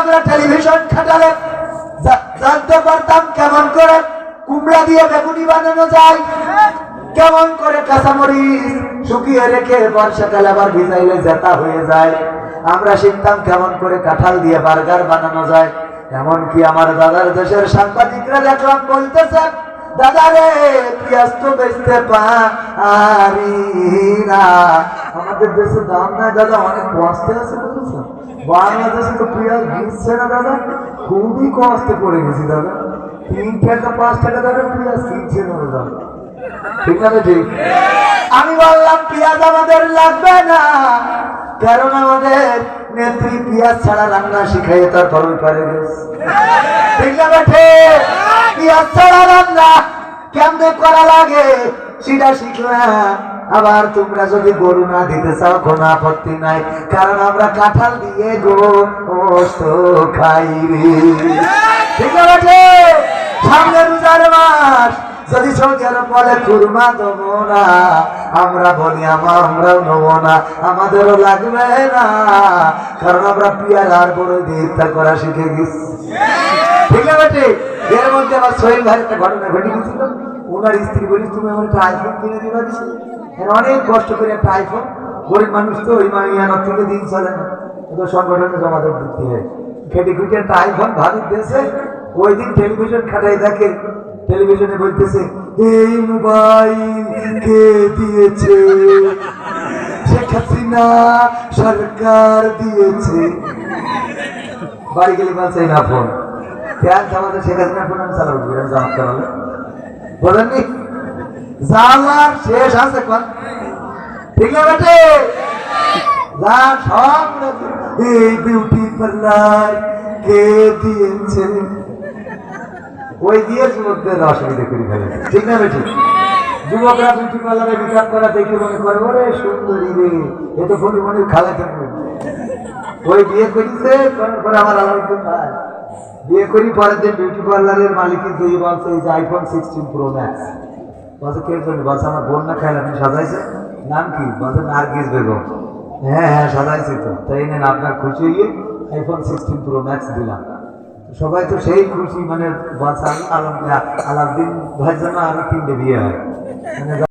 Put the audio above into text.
আমরা টেলিভিশন খাটালে জানতে পারতাম কেমন করে কুমড়া দিয়ে বেগুনি বানানো যায়। কেমন করে কাঁচামরিচ শুকিয়ে রেখে বর্ষাকাল আবার ভিজাইলে জেতা হয়ে যায়। আমরা শিখতাম কেমন করে কাঁঠাল দিয়ে বার্গার বানানো যায়। এমনকি আমার দাদার দেশের সাংবাদিকরা দেখলাম বলতেছে দাদা রে পেঁয়াজ তো বেচতে পারি না। আমাদের দেশে দাম নাই দাদা, অনেক কষ্টে আছে বুঝেছেন বাংলাদেশে তো পেঁয়াজ দিচ্ছে না দাদা, খুবই কষ্টে পড়ে গেছি দাদা। তিন টাকা, পাঁচ টাকা দাদা পেঁয়াজ কিনছে না দাদা। ঠিক আছে ঠিক আমি বললাম, পেঁয়াজ আমাদের লাগবে না। কারণ আমাদের নেত্রী পেঁয়াজ ছাড়া রান্না শিখাই ওই পারে গেছে। ঠিক ছাড়া রান্না কেমনে করা লাগে সেটা শিখলাম। আবার তোমরা যদি গরু না দিতে চাও, কোনো আপত্তি নাই, কারণ আমরা কাঁঠাল দিয়ে গো খাই ঠিক না যদি সৌদি আরব বলে কুরমা দেবো না, আমরা বলি আমা আমরাও নেব না, আমাদেরও লাগবে না। কারণ আমরা পিয়ার আর বড় দিয়ে ইফতার করা শিখে গেছি। ঠিক আছে এর মধ্যে আমার সোহেল ভাই একটা ঘটনা ঘটে গেছিল। ওনার স্ত্রী বলিস তুমি আমার একটা আইফোন কিনে দিবা দিছি। অনেক কষ্ট করে একটা আইফোন গরিব মানুষ তো, ওই মাইয়ানোর থেকে দিন চলে না। তো সংগঠনে জমাতে দিতে হয়। খেটে খুঁটে একটা আইফোন ভাবি দিয়েছে ওই দিন টেলিভিশন খাটাই দেখে টেলিভিশনে বলতেছে, এই মোবাইল কে দিয়েছে? শেখ হাসিনা সরকার দিয়েছে। বাড়ি গেলে বলছে না ফোন। শেখ হাসিনা ফোন আমি চালাবো করালে বলেননি? জামার শেষ আছে কোন ঠিক না বেটে? এই বিউটি পার্লার কে দিয়েছে। ওই দিয়ে যুবকদের অসুবিধা করে ফেলে ঠিক না বেঠিক যুবকরা বিউটি পার্লারে করা দেখে মনে করে, ওরে সুন্দরী রে, এ তো ফোন মনে খালে থাকবে ওই বিয়ে করিছে পরে আমার আলাদা ভাই। বিয়ে করি, পরের দিন বিউটি পার্লারের মালিকের দিয়ে বলছে, এই যে আইফোন সিক্সটিন প্রো ম্যাক্স বলছে, কে জন্য বলছে, আমার বোন না খাইলে আপনি সাজাইছে? নাম কি? বলছে, নার্গিস বেগম। হ্যাঁ হ্যাঁ সাজাইছি তো। তাই নেন, আপনার খুশি হয়ে আইফোন সিক্সটিন প্রো ম্যাক্স দিলাম। সবাই তো সেই খুশি মানে আলাদিন ভাই জন্য আরও তিনটে বিয়ে হয়। মানে